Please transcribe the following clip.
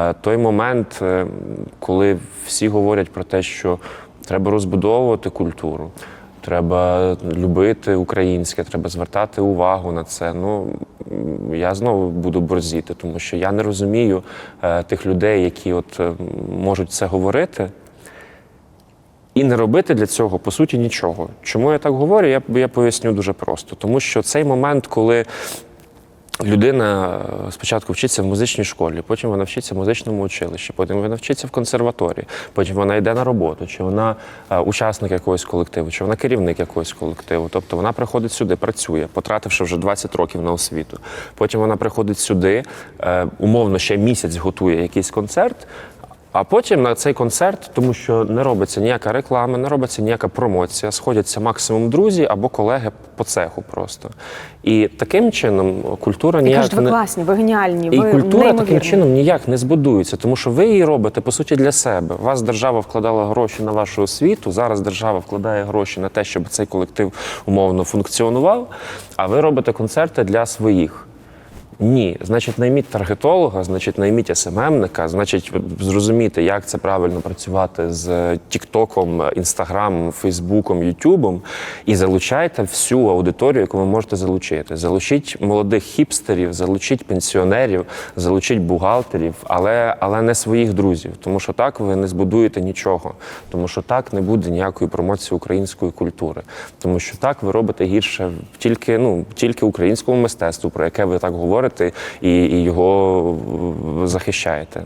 Е, Той момент, е, коли всі говорять про те, що треба розбудовувати культуру, треба любити українське, треба звертати увагу на це. Ну я знову буду борзіти, тому що я не розумію е, тих людей, які от можуть це говорити. І не робити для цього по суті нічого. Чому я так говорю? Я, я поясню дуже просто. Тому що цей момент, коли людина е, спочатку вчиться в музичній школі, потім вона вчиться в музичному училищі, потім вона вчиться в консерваторії, потім вона йде на роботу, чи вона е, учасник якогось колективу, чи вона керівник якогось колективу. Тобто вона приходить сюди, працює, потративши вже 20 років на освіту. Потім вона приходить сюди, е, умовно ще місяць готує якийсь концерт. А потім на цей концерт, тому що не робиться ніяка реклама, не робиться ніяка промоція, сходяться максимум друзі або колеги по цеху просто. І таким чином культура ніяк кажуть, ви не класні, ви геніальні, і ви культура таким чином ніяк не збудується, тому що ви її робите по суті для себе. Вас держава вкладала гроші на вашу освіту. Зараз держава вкладає гроші на те, щоб цей колектив умовно функціонував. А ви робите концерти для своїх. Ні, значить, найміть таргетолога, значить, найміть СММника, значить, зрозуміти, як це правильно працювати з Тіктоком, Інстаграмом, Фейсбуком, Ютубом, і залучайте всю аудиторію, яку ви можете залучити. Залучіть молодих хіпстерів, залучіть пенсіонерів, залучіть бухгалтерів, але, але не своїх друзів, тому що так ви не збудуєте нічого, тому що так не буде ніякої промоції української культури, тому що так ви робите гірше тільки, ну, тільки українському мистецтву, про яке ви так говорите і, і його е, захищаєте.